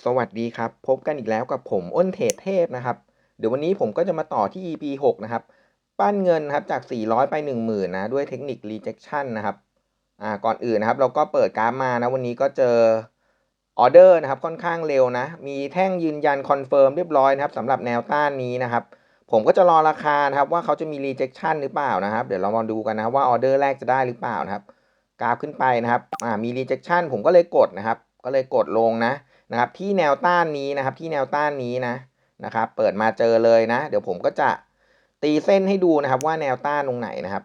สวัสดีครับ พบกันอีกแล้วกับผมอ้นเทรดเทพนะครับ เดี๋ยววันนี้ผมก็จะมาต่อที่ EP 6 นะครับ ปั้นเงินนะครับจาก 400 ไป 10,000 นะ ด้วยเทคนิค rejection นะครับอ่าก่อนอื่นนะครับ เราก็เปิดกราฟมานะ วันนี้ก็เจอออเดอร์นะครับค่อนข้างเร็วนะ มีแท่งยืนยันคอนเฟิร์มเรียบร้อยนะครับสำหรับแนวต้านนี้นะครับ ผมก็จะรอราคานะครับว่าเขาจะมี rejection หรือเปล่านะครับ เดี๋ยวเรามาดูกันนะว่าออเดอร์แรกจะได้หรือเปล่านะครับ กราฟขึ้นไปนะครับอ่ามี rejection ผมก็เลยกดนะครับ ก็เลยกดลงนะ นะครับที่แนวต้านนี้นะครับที่แนวต้านนี้นะนะครับเปิดมาเจอเลยนะ เดี๋ยวผมก็จะตีเส้นให้ดูนะครับว่าแนวต้านตรงไหนนะครับ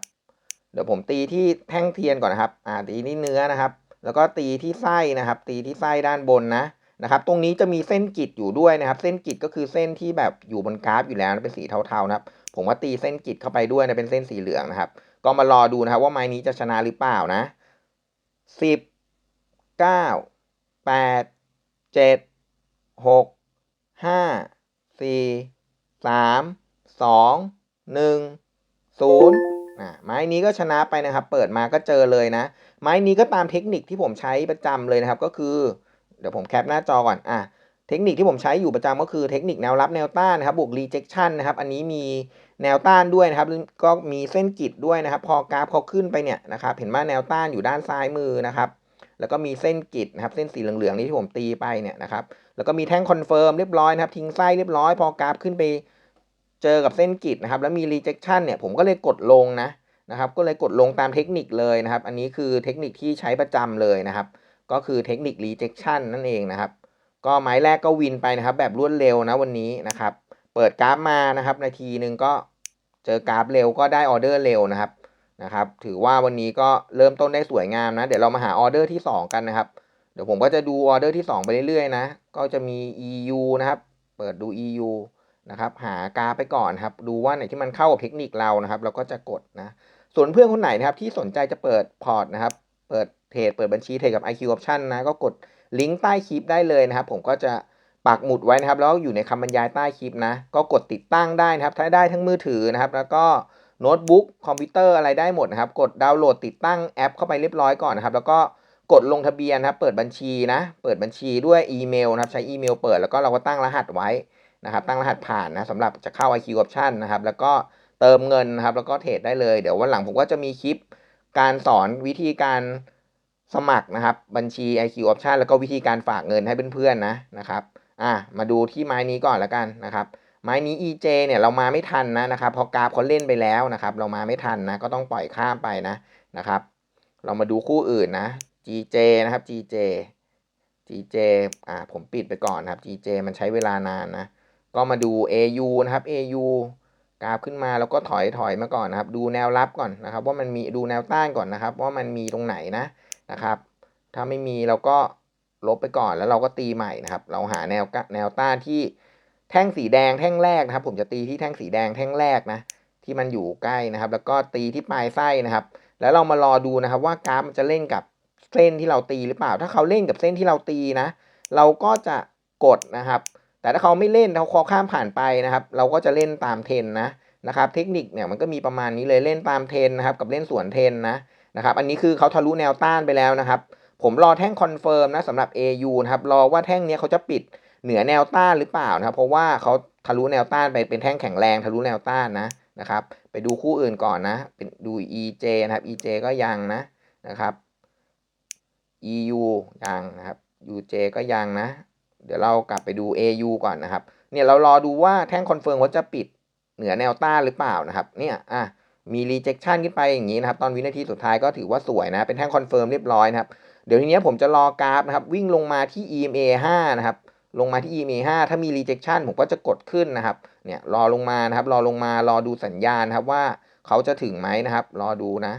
เดี๋ยวผมตีที่แท่งเทียนก่อนนะครับอ่าตีที่เนื้อนะครับ แล้วก็ตีที่ไส้นะครับ ตีที่ไส้ด้านบนนะนะครับ ตรงนี้จะมีเส้นกิดอยู่ด้วยนะครับ เส้นกิดก็คือเส้นที่แบบอยู่บนกราฟอยู่แล้วเป็นสีเทาๆนะครับ ผมว่าตีเส้นกิดเข้าไปด้วยนะเป็นเส้นสีเหลืองนะครับ ก็มารอดูนะครับ ว่าไม้นี้จะชนะหรือเปล่านะสิบเก้าแปด เจ็ดหกห้าสี่สามสองหนึ่งศูนย์อะไม้นี้ก็ชนะไปนะครับ เปิดมาก็เจอเลยนะ ไม้นี้ก็ตามเทคนิคที่ผมใช้ประจำเลยนะครับ ก็คือ เดี๋ยวผมแคปหน้าจอก่อนอะเทคนิคที่ผมใช้อยู่ประจำก็คือเทคนิคแนวรับแนวต้านนะครับบวก rejection นะครับ อันนี้มีแนวต้านด้วยนะครับ ก็มีเส้นกิดด้วยนะครับ พอกราฟเขาขึ้นไปเนี่ยนะครับ เห็นว่าแนวต้านอยู่ด้านซ้ายมือนะครับ แล้วก็มีเส้นกิดนะครับ เส้นสีเหลืองๆนี่ที่ผมตีไปเนี่ยนะครับ แล้วก็มีแท่งคอนเฟิร์มเรียบร้อยนะครับ ทิ้งไส้เรียบร้อย พอกราฟขึ้นไปเจอกับเส้นกิดนะครับ แล้วมี rejection เนี่ย ผมก็เลยกดลงนะนะครับ ก็เลยกดลงตามเทคนิคเลยนะครับ อันนี้คือเทคนิคที่ใช้ประจำเลยนะครับ ก็คือเทคนิค rejection นั่นเองนะครับ ก็ไม้แรกก็วินไปนะครับ แบบรวดเร็วนะวันนี้นะครับ เปิดกราฟมานะครับ นาทีหนึ่งก็เจอกราฟเร็วก็ได้ออเดอร์เร็วนะครับ นะครับ ถือว่าวันนี้ก็เริ่มต้นได้สวยงามนะ เดี๋ยวเรามาหาออเดอร์ที่ 2 กันนะครับ เดี๋ยวผมก็จะดูออเดอร์ที่ 2 ไปเรื่อยๆนะ ก็จะมี EU นะครับ เปิดดู EU นะครับ หากาไปก่อนครับ ดูว่าไหนที่มันเข้ากับเทคนิคเรานะครับ เราก็จะกดนะ ส่วนเพื่อนคนไหนนะครับที่สนใจจะเปิดพอร์ตนะครับ เปิดเทรด เปิดบัญชีเทรดกับ IQ Option นะ ก็กดลิงก์ใต้คลิปได้เลยนะครับ ผมก็จะปักหมุดไว้นะครับ แล้วอยู่ในคำบรรยายใต้คลิปนะ ก็กดติดตั้งได้นะครับ ถ้าได้ทั้งมือถือนะครับ แล้วก็ โน้ตบุ๊กคอมพิวเตอร์อะไรได้หมดนะครับ กดดาวน์โหลดติดตั้งแอปเข้าไปเรียบร้อยก่อนนะครับ แล้วก็กดลงทะเบียนนะครับ เปิดบัญชีนะ เปิดบัญชีด้วยอีเมลนะครับ ใช้อีเมลเปิดแล้วก็เราก็ตั้งรหัสไว้นะครับ ตั้งรหัสผ่านนะสำหรับจะเข้า IQ Option นะครับ แล้วก็เติมเงินนะครับ แล้วก็เทรดได้เลย เดี๋ยววันหลังผมก็จะมีคลิปการสอนวิธีการสมัครนะครับ บัญชี IQ Option แล้วก็วิธีการฝากเงินให้เพื่อนๆนะนะครับ อะมาดูที่ไม้นี้ก่อนแล้วกันนะครับ ไม้นี้ EJ เนี่ยเรามาไม่ทันนะนะครับพอกราฟเขาเล่นไปแล้วนะครับ เรามาไม่ทันนะก็ต้องปล่อยข้ามไปนะนะครับ เรามาดูคู่อื่นนะ GJ นะครับ GJ GJ อ่าผมปิดไปก่อนนะครับ GJ มันใช้เวลานานนะ ก็มาดู AU นะครับ AU กราฟขึ้นมาแล้วก็ถอยถอยมาก่อนนะครับ ดูแนวรับก่อนนะครับ ว่ามันมีดูแนวต้านก่อนนะครับ ว่ามันมีตรงไหนนะนะครับ ถ้าไม่มีเราก็ลบไปก่อนแล้วเราก็ตีใหม่นะครับ เราหาแนวแนวต้านที่ แท่งสีแดงแท่งแรกนะครับ ผมจะตีที่แท่งสีแดงแท่งแรกนะ ที่มันอยู่ใกล้นะครับ แล้วก็ตีที่ปลายไส้นะครับ แล้วเรามารอดูนะครับ ว่ากราฟมันจะเล่นกับเส้นที่เราตีหรือเปล่า ถ้าเขาเล่นกับเส้นที่เราตีนะ เราก็จะกดนะครับ แต่ถ้าเขาไม่เล่นเขาคอข้ามผ่านไปนะครับ เราก็จะเล่นตามเทนนะนะครับ เทคนิคเนี่ยมันก็มีประมาณนี้เลยเล่นตามเทนนะครับ กับเล่นสวนเทนนะนะครับ อันนี้คือเขาทะลุแนวต้านไปแล้วนะครับ ผมรอแท่งคอนเฟิร์มนะสำหรับ AU นะครับ รอว่าแท่งนี้เขาจะปิด เหนือแนวต้านหรือเปล่านะครับ เพราะว่าเขาทะลุแนวต้านไปเป็นแท่งแข็งแรงทะลุแนวต้านนะนะครับ ไปดูคู่อื่นก่อนนะ เป็นดู EJ นะครับ EJ ก็ยังนะนะครับ EU ยังนะครับ UJ ก็ยังนะ เดี๋ยวเรากลับไปดู AU ก่อนนะครับ เนี่ยเรารอดูว่าแท่งคอนเฟิร์มเขาจะปิดเหนือแนวต้านหรือเปล่านะครับ เนี่ยอะมี rejection ขึ้นไปอย่างนี้นะครับ ตอนวินาทีสุดท้ายก็ถือว่าสวยนะ เป็นแท่งคอนเฟิร์มเรียบร้อยนะครับ เดี๋ยวทีนี้ผมจะรอกราฟนะครับ วิ่งลงมาที่ EMA 5 นะครับ ลงมาที่ EMA 5 ถ้ามี rejection ผมก็จะกดขึ้นนะครับ เนี่ยรอลงมานะครับ รอลงมารอดูสัญญาณครับว่าเขาจะถึงไหมนะครับ รอดูนะ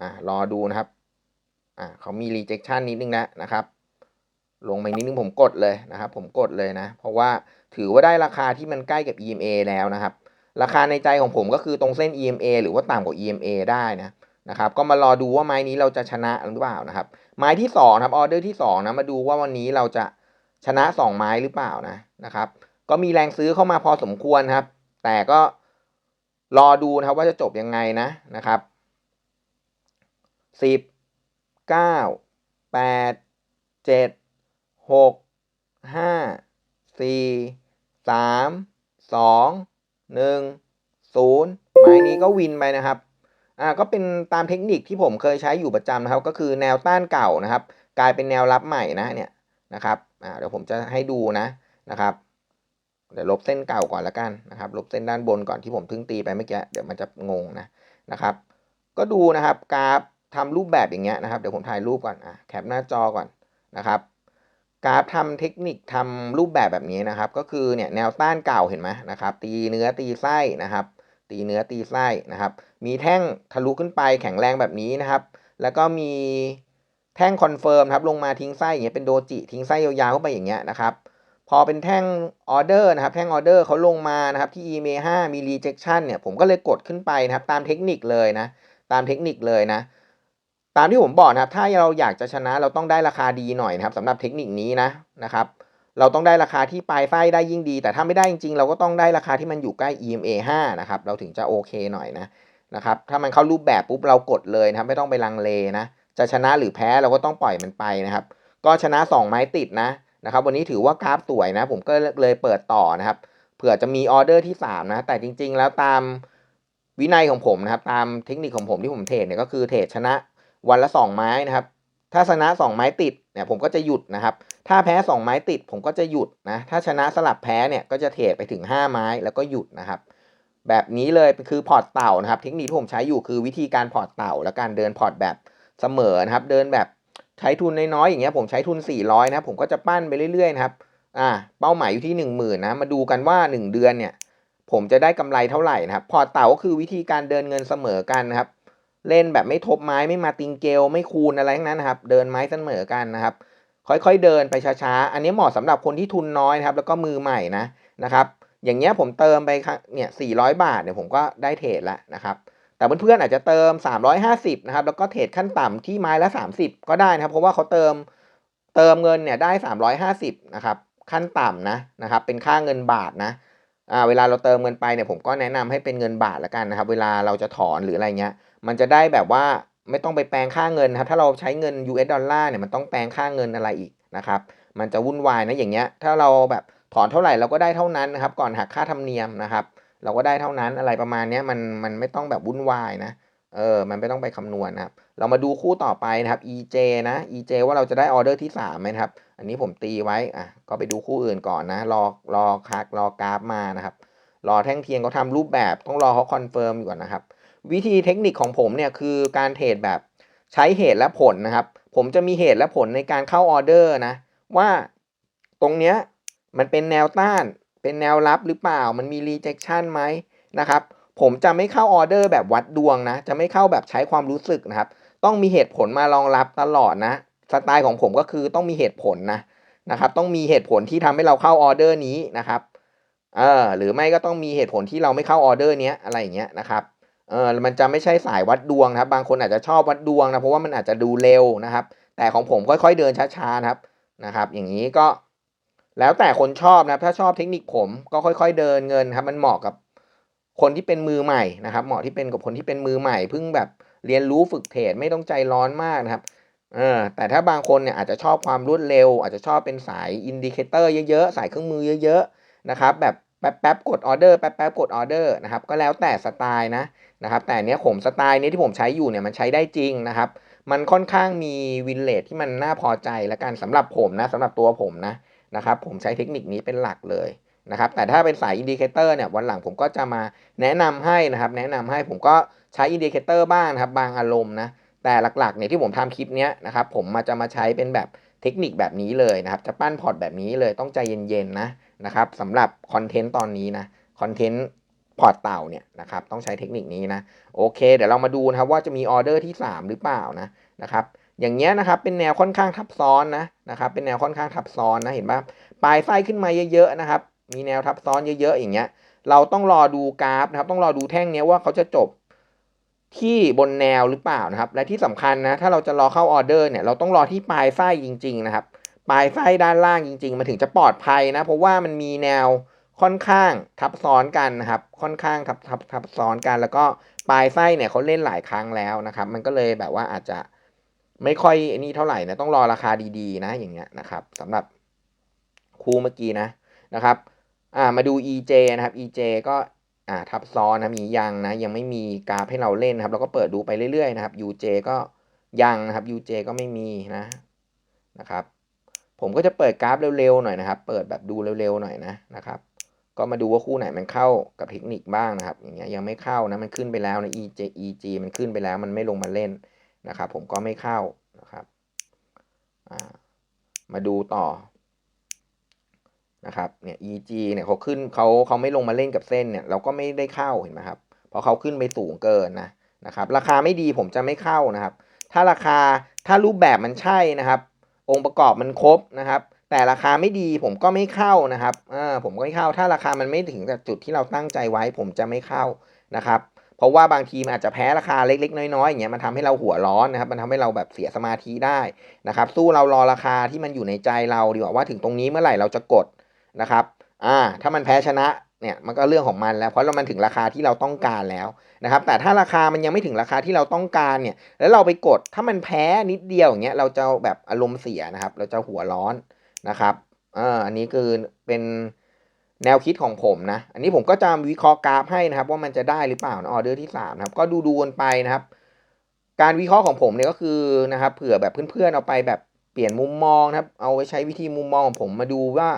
อ่ารอดูนะครับ อ่าเขามี rejection นิดนึงแล้วนะครับ ลงไปนิดนึงผมกดเลยนะครับ ผมกดเลยนะ เพราะว่าถือว่าได้ราคาที่มันใกล้กับ EMA แล้วนะครับ ราคาในใจของผมก็คือตรงเส้น EMA หรือว่าต่ำกว่า EMA ได้นะ นะครับก็มารอดูว่าไม้นี้เราจะชนะหรือเปล่านะครับ ไม้ที่สองครับออเดอร์ที่สองนะมาดูว่าวันนี้เราจะชนะสองไม้หรือเปล่านะนะครับ ก็มีแรงซื้อเข้ามาพอสมควรครับ แต่ก็รอดูนะครับว่าจะจบยังไงนะนะครับสิบเก้าแปดเจ็ดหกห้าสี่สามสองหนึ่งศูนย์ไม้นี้ก็วินไปนะครับ อ่าก็เป็นตามเทคนิคที่ผมเคยใช้อยู่ประจำนะครับ ก็คือแนวต้านเก่านะครับ กลายเป็นแนวรับใหม่นะเนี่ยนะครับอ่าเดี๋ยวผมจะให้ดูนะนะครับเดี๋ยวลบเส้นเก่าก่อนละกันนะครับ ลบเส้นด้านบนก่อนที่ผมเพิ่งตีไปเมื่อกี้เดี๋ยวมันจะงงนะนะครับ ก็ดูนะครับกราฟทำรูปแบบอย่างเงี้ยนะครับเดี๋ยวผมถ่ายรูปก่อนอะแคปหน้าจอก่อนนะครับกราฟทำเทคนิคทำรูปแบบแบบนี้นะครับ ก็คือเนี่ยแนวต้านเก่าเห็นไหมนะครับ ตีเนื้อตีไส้นะครับ ตีเนื้อตีไส้นะครับ มีแท่งทะลุขึ้นไปแข็งแรงแบบนี้นะครับ แล้วก็มีแท่งคอนเฟิร์มครับลงมาทิ้งไส้อย่างเงี้ยเป็นโดจิทิ้งไส้ยาวๆเข้าไปอย่างเงี้ยนะครับพอเป็นแท่งออเดอร์นะครับแท่งออเดอร์เขาลงมานะครับที่ EMA 5มี rejection เนี่ยผมก็เลยกดขึ้นไปนะครับตามเทคนิคเลยนะตามเทคนิคเลยนะตามที่ผมบอกนะครับ ถ้าเราอยากจะชนะเราต้องได้ราคาดีหน่อยนะครับสำหรับเทคนิคนี้นะนะครับ เราต้องได้ราคาที่ปลายไส้ได้ยิ่งดี แต่ถ้าไม่ได้จริงๆ เราก็ต้องได้ราคาที่มันอยู่ใกล้ EMA 5นะครับเราถึงจะโอเคหน่อยนะ นะครับถ้ามันเข้ารูปแบบปุ๊บเรากดเลยนะครับไม่ต้องไปลังเลนะจะชนะหรือแพ้เราก็ต้องปล่อยมันไปนะครับ ก็ชนะ 2 ไม้ติดนะนะครับ วันนี้ถือว่ากราฟสวยนะ ผมก็เลยเปิดต่อนะครับเผื่อจะมีออเดอร์ที่ 3 นะ แต่จริง ๆ แล้วตามวินัยของผมนะครับ ตามเทคนิคของผมที่ผมเทรดเนี่ยก็คือเทรดชนะวันละ 2 ไม้นะครับ ถ้าชนะ 2 ไม้ติดเนี่ยผมก็จะหยุดนะครับ ถ้าแพ้ 2 ไม้ติดผมก็จะหยุดนะ ถ้าชนะสลับแพ้เนี่ยก็จะเทรดไปถึง 5 ไม้แล้วก็หยุดนะครับ แบบนี้เลยคือพอร์ตเต่านะครับ เทคนิคที่ผมใช้อยู่คือวิธีการพอร์ตเต่า และการเดินพอร์ตแบบเสมอนะครับ เดินแบบใช้ทุนน้อยๆอย่างเงี้ยผมใช้ทุน 400นะครับผมก็จะปั้นไปเรื่อยๆนะครับอ่าเป้าหมายอยู่ที่ 1 0,000นะมาดูกันว่า 1 เดือนเนี่ยผมจะได้กำไรเท่าไหร่นะครับ พอร์ตเต่าก็คือวิธีการเดินเงินเสมอกันนะครับ เล่นแบบไม่ทบไม้ไม่มาติงเกลไม่คูณอะไรทั้งนั้นนะครับ เดินไม้เสมอกันนะครับ ค่อยๆเดินไปช้าๆอันนี้เหมาะสำหรับคนที่ทุนน้อยนะครับ แล้วก็มือใหม่นะนะครับ อย่างเงี้ยผมเติมไปเนี่ย400บาทเนี่ยผมก็ได้เทรดแล้วนะครับ แต่เพื่อนๆอาจจะเติม 350นะครับ แล้วก็เทรดขั้นต่ำที่ไม้ละ 30 ก็ได้นะครับ เพราะว่าเขาเติมเติมเงินเนี่ยได้ 350นะครับ ขั้นต่ำนะนะครับ เป็นค่าเงินบาทนะอ่าเวลาเราเติมเงินไปเนี่ยผมก็แนะนำให้เป็นเงินบาทล้วกันนะครับ เวลาเราจะถอนหรืออะไรเงี้ย มันจะได้แบบว่าไม่ต้องไปแปลงค่าเงินนะครับ ถ้าเราใช้เงิน US ดอลลาร์เนี่ยมันต้องแปลงค่าเงินอะไรอีกนะครับ มันจะวุ่นวายนะอย่างเงี้ย ถ้าเราแบบ ถอนเท่าไหร่เราก็ได้เท่านั้นนะครับ ก่อนหักค่าธรรมเนียมนะครับ เราก็ได้เท่านั้นอะไรประมาณนี้มันมันไม่ต้องแบบวุ่นวายนะเออมันไม่ต้องไปคำนวณนะครับ เรามาดูคู่ต่อไปนะครับ EJ นะ EJ ว่าเราจะได้ออเดอร์ที่3ไหมครับ อันนี้ผมตีไว้อะก็ไปดูคู่อื่นก่อนนะ รอรอคักรอกราฟมานะครับ รอแท่งเทียนเขาทำรูปแบบต้องรอเขาคอนเฟิร์มอยู่ก่อนนะครับ วิธีเทคนิคของผมเนี่ยคือการเทรดแบบใช้เหตุและผลนะครับ ผมจะมีเหตุและผลในการเข้าออเดอร์นะ ว่าตรงเนี้ย มันเป็นแนวต้าน เป็นแนวรับหรือเปล่า มันมี rejection ไหมนะครับ ผมจะไม่เข้าออเดอร์แบบวัดดวงนะ จะไม่เข้าแบบใช้ความรู้สึกนะครับ ต้องมีเหตุผลมารองรับตลอดนะ สไตล์ของผมก็คือต้องมีเหตุผลนะนะครับ ต้องมีเหตุผลที่ทำให้เราเข้าออเดอร์นี้นะครับ เออ หรือไม่ก็ต้องมีเหตุผลที่เราไม่เข้าออเดอร์เนี้ยอะไรอย่างเงี้ยนะครับเออมันจะไม่ใช่สายวัดดวงนะครับ บางคนอาจจะชอบวัดดวงนะ เพราะว่ามันอาจจะดูเร็วนะครับ แต่ของผมค่อยๆเดินช้าๆนะครับ นะครับ อย่างนี้ก็ แล้วแต่คนชอบนะถ้าชอบเทคนิคผมก็ค่อย ๆ เดินเงินครับมันเหมาะกับคนที่เป็นมือใหม่นะครับ เหมาะที่เป็นกับคนที่เป็นมือใหม่เพิ่งแบบเรียนรู้ฝึกเทรดไม่ต้องใจร้อนมากนะครับเออแต่ถ้าบางคนเนี่ยอาจจะชอบความรวดเร็ว อาจจะชอบเป็นสายอินดิเคเตอร์เยอะๆ สายเครื่องมือเยอะๆนะครับแบบแป๊บๆกดออเดอร์แป๊บๆกดออเดอร์นะครับก็แล้วแต่สไตล์นะนะครับแต่เนี้ยผมสไตล์นี้ที่ผมใช้อยู่เนี่ยมันใช้ได้จริงนะครับ มันค่อนข้างมีวินเลทที่มันน่าพอใจและกันสำหรับผมนะสำหรับตัวผมนะ นะครับผมใช้เทคนิคนี้เป็นหลักเลยนะครับแต่ถ้าเป็นสายอินดิเคเตอร์เนี่ยวันหลังผมก็จะมาแนะนำให้นะครับ แนะนำให้ผมก็ใช้อินดิเคเตอร์บ้างนะครับบางอารมณ์นะแต่หลักๆเนี่ยที่ผมทำคลิปเนี้ยนะครับผมมาจะมาใช้เป็นแบบเทคนิคแบบนี้เลยนะครับ จะปั้นพอร์ตแบบนี้เลยต้องใจเย็นๆนะนะครับสำหรับคอนเทนต์ตอนนี้นะคอนเทนต์พอร์ตเต่าเนี่ยนะครับต้องใช้เทคนิคนี้นะโอเค เดี๋ยวเรามาดูนะครับว่าจะมีออเดอร์ที่ 3 หรือเปล่านะนะครับ อย่างเงี้ยนะครับเป็นแนวค่อนข้างทับซ้อนนะนะครับเป็นแนวค่อนข้างทับซ้อนนะเห็นปะปลายไส้ขึ้นมาเยอะๆนะครับ มีแนวทับซ้อนเยอะๆอย่างเงี้ยเราต้องรอดูกราฟนะครับ ต้องรอดูแท่งเนี้ยว่าเขาจะจบที่บนแนวหรือเปล่านะครับ และที่สำคัญนะถ้าเราจะรอเข้าออเดอร์เนี่ยเราต้องรอที่ปลายไส้จริง ๆ นะครับ ปลายไส้ด้านล่างจริง ๆมันถึงจะปลอดภัยนะเพราะว่ามันมีแนวค่อนข้างทับซ้อนกันนะครับ ค่อนข้างทับทับทับซ้อนกัน แล้วก็ปลายไส้เนี่ยเขาเล่นหลายครั้งแล้วนะครับ มันก็เลยแบบว่าอาจจะ ไม่ค่อยนี่เท่าไหร่นะต้องรอราคาดีๆ นะอย่างเงี้ยนะครับสำหรับคู่เมื่อกี้นะนะครับอ่ามาดู EJ นะครับ EJ ก็อ่าทับซ้อนนะมียังนะยังไม่มีกราฟให้เราเล่นนะครับ เราก็เปิดดูไปเรื่อยๆนะครับ UJ ก็ยังนะครับ UJ ก็ไม่มีนะนะครับ ผมก็จะเปิดกราฟเร็วๆหน่อยนะครับ เปิดแบบดูเร็วๆหน่อยนะนะครับ ก็มาดูว่าคู่ไหนมันเข้ากับเทคนิคบ้างนะครับ อย่างเงี้ยยังไม่เข้านะมันขึ้นไปแล้วนะ EJ EG มันขึ้นไปแล้วมันไม่ลงมาเล่น นะครับ ผมก็ไม่เข้านะครับมาดูต่อนะครับเนี่ย EG เนี่ยเขาขึ้นเขาเขาไม่ลงมาเล่นกับเส้นเนี่ยเราก็ไม่ได้เข้าเห็นไหมครับเพราะเขาขึ้นไปสูงเกินนะนะครับ ราคาไม่ดีผมจะไม่เข้านะครับ ถ้าราคาถ้ารูปแบบมันใช่นะครับ องค์ประกอบมันครบนะครับ แต่ราคาไม่ดีผมก็ไม่เข้านะครับอ่าผมก็ไม่เข้า ถ้าราคามันไม่ถึงกับจุดที่เราตั้งใจไว้ ผมจะไม่เข้านะครับ เพราะว่าบางทีมันอาจจะแพ้ราคาเล็ก ๆ น้อยๆอย่างเงี้ยมันทำให้เราหัวร้อนนะครับ มันทำให้เราแบบเสียสมาธิได้นะครับ สู้เรารอราคาที่มันอยู่ในใจเราดีกว่าว่าถึงตรงนี้เมื่อไหร่เราจะกดนะครับ อ่า ถ้ามันแพ้ชนะเนี่ยมันก็เรื่องของมันแล้วเพราะเรามันถึงราคาที่เราต้องการแล้วนะครับ แต่ถ้าราคามันยังไม่ถึงราคาที่เราต้องการเนี่ย แล้วเราไปกดถ้ามันแพ้นิดเดียวอย่างเงี้ยเราจะแบบอารมณ์เสียนะครับ เราจะหัวร้อนนะครับอ่าอันนี้คือเป็น แนวคิดของผมนะ อันนี้ผมก็จะวิเคราะห์กราฟให้นะครับ ว่ามันจะได้หรือเปล่าออเดอร์ที่3นะครับ ก็ดูดูกันไปนะครับ การวิเคราะห์ของผมเนี่ยก็คือนะครับเผื่อแบบเพื่อนๆเอาไปแบบเปลี่ยนมุมมองนะครับ เอาไว้ใช้วิธีมุมมองของผมมาดูว่า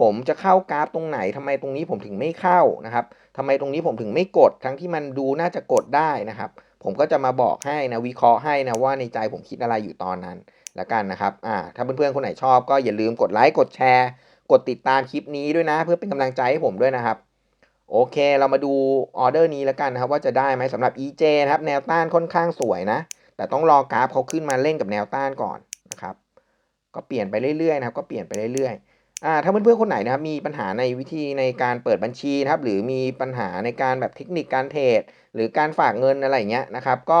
ผมจะเข้ากราฟตรงไหนทำไมตรงนี้ผมถึงไม่เข้านะครับทำไมตรงนี้ผมถึงไม่กด ทั้งที่มันดูน่าจะกดได้นะครับ ผมก็จะมาบอกให้นะวิเคราะห์ให้นะว่าในใจผมคิดอะไรอยู่ตอนนั้นแล้วกันนะครับอ่าถ้าเพื่อนๆคนไหนชอบก็อย่าลืมกดไลค์กดแชร์ กดติดตามคลิปนี้ด้วยนะ เพื่อเป็นกำลังใจให้ผมด้วยนะครับ โอเค เรามาดูออเดอร์นี้แล้วกันนะครับว่าจะได้ไหมสำหรับ EJ นะครับแนวต้านค่อนข้างสวยนะ แต่ต้องรอกราฟเขาขึ้นมาเล่นกับแนวต้านก่อนนะครับ ก็เปลี่ยนไปเรื่อยๆนะครับ ก็เปลี่ยนไปเรื่อยๆอ่าถ้าเพื่อนๆคนไหนนะครับมีปัญหาในวิธีในการเปิดบัญชีนะครับ หรือมีปัญหาในการแบบเทคนิคการเทรดหรือการฝากเงินอะไรเงี้ยนะครับ ก็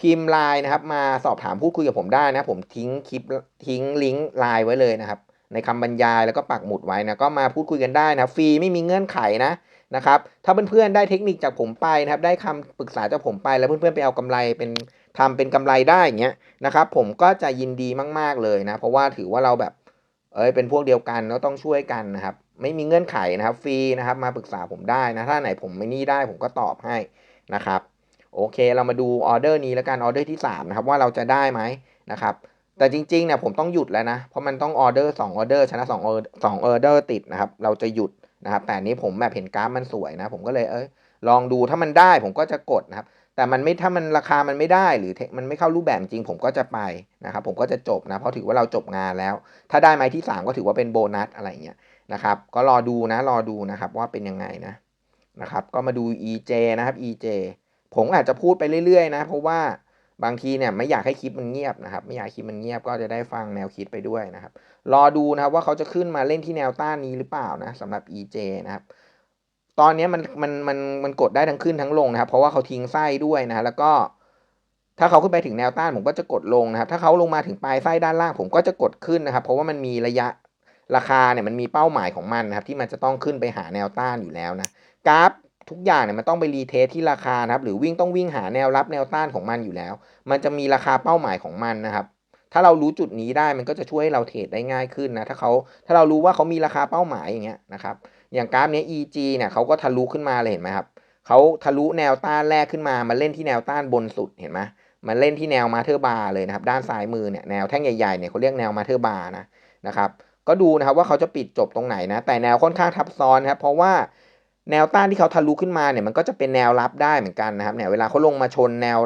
พิมพ์ไลน์นะครับมาสอบถามพูดคุยกับผมได้นะ ผมทิ้งคลิปทิ้งลิงก์ไลน์ไว้เลยนะครับ ในคำบรรยายแล้วก็ปักหมุดไว้นะก็มาพูดคุยกันได้นะฟรีไม่มีเงื่อนไขนะนะครับถ้าเพื่อนๆได้เทคนิคจากผมไปนะครับได้คำปรึกษาจากผมไปแล้วเพื่อนๆไปเอากำไรเป็นทำเป็นกำไรได้อย่างเงี้ยนะครับผมก็จะยินดีมาก ๆเลยนะเพราะว่าถือว่าเราแบบเอ้ยเป็นพวกเดียวกันแล้วต้องช่วยกันนะครับไม่มีเงื่อนไขนะครับฟรีนะครับมาปรึกษาผมได้นะถ้าไหนผมไม่นี่ได้ผมก็ตอบให้นะครับโอเค เรามาดูออเดอร์นี้แล้วกันออเดอร์ที่3นะครับว่าเราจะได้ไหมนะครับ แต่จริงๆเนี่ยผมต้องหยุดแล้วนะ เพราะมันต้องออเดอร์2ออเดอร์ชนะ2ออสองออเดอร์ติดนะครับ เราจะหยุดนะครับ แต่นี้ผมแบบเห็นกราฟมันสวยนะ ผมก็เลยเอ้ยลองดูถ้ามันได้ผมก็จะกดนะครับ แต่มันไม่ถ้ามันราคามันไม่ได้หรือมันไม่เข้ารูปแบบจริง ผมก็จะไปนะครับ ผมก็จะจบนะเพราะถือว่าเราจบงานแล้ว ถ้าได้ไม้ที่ 3 ก็ถือว่าเป็นโบนัสอะไรเงี้ยนะครับ ก็รอดูนะรอดูนะครับว่าเป็นยังไงนะนะครับ ก็มาดู EJ นะครับ EJ ผมอาจจะพูดไปเรื่อยๆ นะ เพราะว่า บางทีเนี่ยไม่อยากให้คลิปมันเงียบนะครับ ไม่อยากคลิปมันเงียบก็จะได้ฟังแนวคิดไปด้วยนะครับ รอดูนะครับว่าเขาจะขึ้นมาเล่นที่แนวต้านนี้หรือเปล่านะสำหรับ EJ นะครับ ตอนนี้มันมันมันมันกดได้ทั้งขึ้นทั้งลงนะครับ เพราะว่าเขาทิ้งไส้ด้วยนะแล้วก็ถ้าเขาขึ้นไปถึงแนวต้านผมก็จะกดลงนะครับ ถ้าเขาลงมาถึงปลายไส้ด้านล่างผมก็จะกดขึ้นนะครับ เพราะว่ามันมีระยะราคาเนี่ยมันมีเป้าหมายของมันนะครับ ที่มันจะต้องขึ้นไปหาแนวต้านอยู่แล้วนะกราฟ ทุกอย่างเนี่ยมันต้องไปรีเทสที่ราคานะครับ หรือวิ่งต้องวิ่งหาแนวรับแนวต้านของมันอยู่แล้ว มันจะมีราคาเป้าหมายของมันนะครับ ถ้าเรารู้จุดนี้ได้มันก็จะช่วยให้เราเทรดได้ง่ายขึ้นนะ ถ้าเขาถ้าเรารู้ว่าเขามีราคาเป้าหมายอย่างเงี้ยนะครับ อย่างกราฟเนี้ย EG เนี่ยเขาก็ทะลุขึ้นมาเลยเห็นไหมครับเขาทะลุแนวต้านแรกขึ้นมามาเล่นที่แนวต้านบนสุดเห็นไหมมาเล่นที่แนวมาเธอร์บาร์เลยนะครับ ด้านซ้ายมือเนี่ยแนวแท่งใหญ่ๆเนี่ยเขาเรียกแนวมาเธอร์บาร์นะนะครับ ก็ดูนะครับว่าเขาจะปิดจบตรงไหนนะ แต่แนวค่อนข้างทับซ้อนครับ เพราะว่า แนวต้านที่เขาทะลุขึ้นมาเนี่ยมันก็จะเป็นแนวรับได้เหมือนกันนะครับเนี่ยเวลาเขาลงมาชนแนว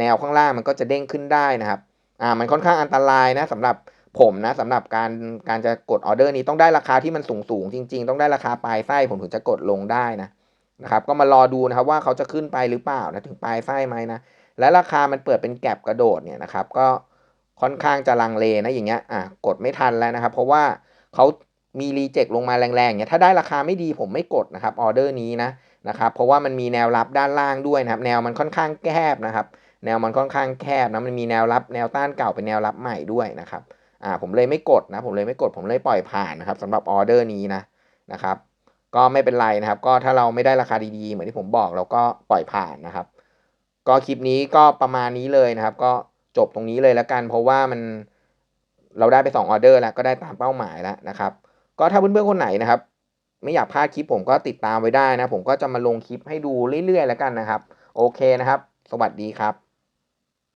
แนวข้างล่างมันก็จะเด้งขึ้นได้นะครับอ่ามันค่อนข้างอันตรายนะสำหรับผมนะสำหรับการการจะกดออเดอร์นี้ต้องได้ราคาที่มันสูงสูงจริง ๆ ต้องได้ราคาปลายไส้ผมถึงจะกดลงได้นะนะครับก็มารอดูนะครับว่าเขาจะขึ้นไปหรือเปล่านะถึงปลายไส้ไหมนะและราคามันเปิดเป็นแก็บกระโดดเนี่ยนะครับก็ค่อนข้างจะลังเลนะอย่างเงี้ยอะกดไม่ทันแล้วนะครับ เพราะว่าเขา มีรีเจ็คลงมาแรงๆเนี่ยถ้าได้ราคาไม่ดีผมไม่กดนะครับออเดอร์นี้นะนะครับเพราะว่ามันมีแนวรับด้านล่างด้วยนะครับแนวมันค่อนข้างแคบนะครับ แนวมันค่อนข้างแคบนะมันมีแนวรับแนวต้านเก่าเป็นแนวรับใหม่ด้วยนะครับอ่าผมเลยไม่กดนะผมเลยไม่กดผมเลยปล่อยผ่านนะครับสำหรับออเดอร์นี้นะนะครับก็ไม่เป็นไรนะครับ ก็ถ้าเราไม่ได้ราคาดีๆ เหมือนที่ผมบอกเราก็ปล่อยผ่านนะครับ ก็คลิปนี้ก็ประมาณนี้เลยนะครับ ก็จบตรงนี้เลยแล้วกัน เพราะว่ามันเราได้ไป2ออเดอร์แล้วก็ได้ตามเป้าหมายแล้วนะครับ ก็ถ้าเพื่อนๆคนไหนนะครับ ไม่อยากพลาดคลิปผมก็ติดตามไว้ได้นะ ผมก็จะมาลงคลิปให้ดูเรื่อยๆแล้วกันนะครับ โอเคนะครับ สวัสดีครับ